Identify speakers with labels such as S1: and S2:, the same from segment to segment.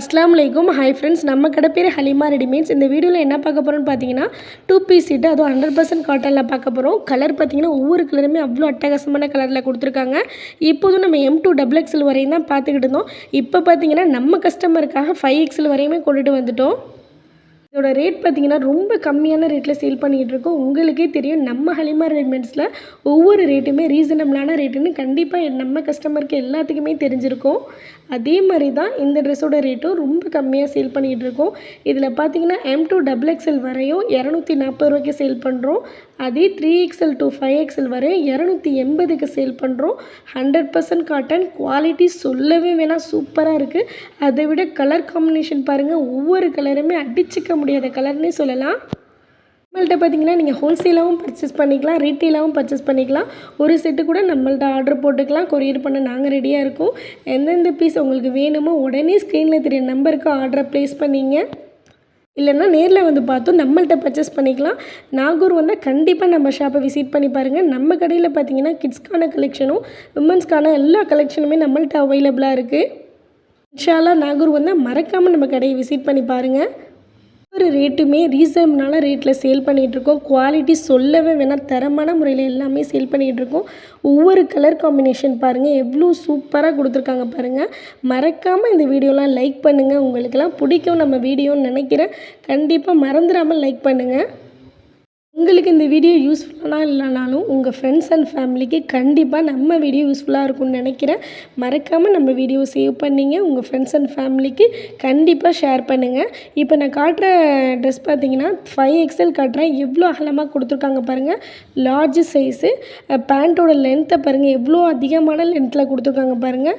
S1: அஸ்லாம் வலைக்கும் hi friends நம்ம கடை பேர் ஹலிமா ரெடிமேட்ஸ். இந்த வீடியோவில் என்ன பார்க்க போகிறோம்னு பார்த்தீங்கன்னா டூ பீஸ் சீட்டு அதுவும் ஹண்ட்ரட் பர்சன்ட் காட்டனில் பார்க்க போகிறோம் கலர் பார்த்தீங்கன்னா ஒவ்வொரு கலருமே அவ்வளோ அட்டகாசமான கலரில் கொடுத்துருக்காங்க. இப்போதும் நம்ம எம் டூ டபுள் எக்ஸல் வரையும் தான் பார்த்துக்கிட்டு இருந்தோம். இப்போ பார்த்தீங்கன்னா நம்ம கஸ்டமருக்காக ஃபைவ் எக்ஸல் வரையுமே கொண்டுட்டு வந்துட்டோம். இதோட ரேட் பார்த்தீங்கன்னா ரொம்ப கம்மியான ரேட்டில் சேல் பண்ணிகிட்டு இருக்கோம். உங்களுக்கே தெரியும் நம்ம ஹலிமா ரெடிமெண்ட்ஸில் ஒவ்வொரு ரேட்டுமே ரீசனபிளான ரேட்டுன்னு கண்டிப்பாக நம்ம கஸ்டமருக்கு எல்லாத்துக்குமே தெரிஞ்சிருக்கும். அதே மாதிரி தான் இந்த ட்ரெஸ்ஸோட ரேட்டும் ரொம்ப கம்மியாக சேல் பண்ணிகிட்டு இருக்கோம். இதில் பார்த்தீங்கன்னா எம் டூ டபுள் எக்ஸ்எல் வரையும் இரநூத்தி நாற்பது ரூபாய்க்கு சேல் பண்ணுறோம் அதே three XL to five XL வரையும் இரநூத்தி எண்பதுக்கு சேல் பண்ணுறோம் ஹண்ட்ரட் பர்சன்ட் காட்டன் குவாலிட்டி சொல்லவே வேணாம் சூப்பராக இருக்குது அதை விட கலர் காம்பினேஷன் பாருங்கள் ஒவ்வொரு கலருமே அடிச்சுக்க முடியும் முடியாத கலர்னே சொல்லலாம். நம்மள்ட்ட பார்த்தீங்கன்னா நீங்கள் ஹோல்சேலாகவும் பர்ச்சேஸ் பண்ணிக்கலாம் ரீட்டெயிலாகவும் பர்ச்சேஸ் பண்ணிக்கலாம். ஒரு செட்டு கூட நம்மள்ட்ட ஆர்டர் போட்டுக்கலாம். கொரியர் பண்ண நாங்கள் ரெடியாக இருக்கோம். எந்தெந்த பீஸ் உங்களுக்கு வேணுமோ உடனே ஸ்க்ரீனில் தெரிய நம்பருக்கு ஆர்டரை ப்ளேஸ் பண்ணிங்க. இல்லைன்னா நேரில் வந்து பார்த்தும் நம்மள்ட்ட பர்ச்சேஸ் பண்ணிக்கலாம். நாகூர் வந்தால் கண்டிப்பாக நம்ம ஷாப்பை விசிட் பண்ணி பாருங்கள் நம்ம கடையில் பார்த்தீங்கன்னா கிட்ஸ்க்கான கலெக்ஷனும் உமன்ஸ்க்கான எல்லா கலெக்ஷனுமே நம்மள்ட்ட அவைலபிளாக இருக்குது இன்ஷாலா நாகூர் வந்தால் மறக்காமல் நம்ம கடையை விசிட் பண்ணி பாருங்கள் ஒவ்வொரு ரேட்டுமே ரீசனபிளான ரேட்டில் சேல் பண்ணிகிட்ருக்கோம் குவாலிட்டி சொல்லவே வேணாம். தரமான முறையில் எல்லாமே சேல் பண்ணிகிட்ருக்கோம் ஒவ்வொரு கலர் காம்பினேஷன் பாருங்கள் எவ்வளோ சூப்பராக கொடுத்துருக்காங்க பாருங்கள் மறக்காமல் இந்த வீடியோலாம் லைக் பண்ணுங்கள் உங்களுக்கெல்லாம் பிடிக்கும் நம்ம வீடியோன்னு நினைக்கிறேன். கண்டிப்பாக மறந்துடாமல் லைக் பண்ணுங்கள் உங்களுக்கு இந்த வீடியோ யூஸ்ஃபுல்லானா இல்லைனாலும் உங்கள் ஃப்ரெண்ட்ஸ் அண்ட் ஃபேமிலிக்கு கண்டிப்பாக நம்ம வீடியோ யூஸ்ஃபுல்லாக இருக்கும்னு நினைக்கிறேன். மறக்காமல் நம்ம வீடியோ சேவ் பண்ணிங்க. உங்கள் ஃப்ரெண்ட்ஸ் அண்ட் ஃபேமிலிக்கு கண்டிப்பாக ஷேர் பண்ணுங்கள் இப்போ நான் காட்டுற ட்ரெஸ் பார்த்தீங்கன்னா ஃபைவ் எக்ஸல் காட்டுறேன். எவ்வளோ அகலமாக கொடுத்துருக்காங்க பாருங்கள் லார்ஜ் சைஸு பேண்ட்டோட லென்த்தை பாருங்கள் எவ்வளோ அதிகமான லென்த்தில் கொடுத்துருக்காங்க பாருங்கள்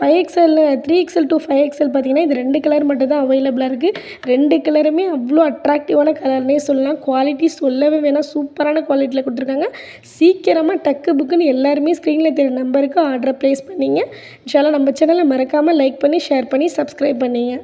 S1: five XL three XL to five XL பார்த்தீங்கன்னா இது ரெண்டு கலர் மட்டும் தான் அவைலபிளாக இருக்குது ரெண்டு கலருமே அவ்வளோ அட்ராக்டிவான கலர்னே சொல்லலாம். குவாலிட்டி சொல்ல சொல்லவே வேணாம். சூப்பரான குவாலிட்டியில் கொடுத்துருக்காங்க. சீக்கிரமாக டக்கு புக்குன்னு எல்லாருமே ஸ்க்ரீனில் தெரிய நம்பருக்கு ஆர்டரை ப்ளேஸ் பண்ணிங்க. இன்ஷால்லாம் நம்ம சேனலை மறக்காமல் லைக் பண்ணி ஷேர் பண்ணி சப்ஸ்கிரைப் பண்ணிங்க.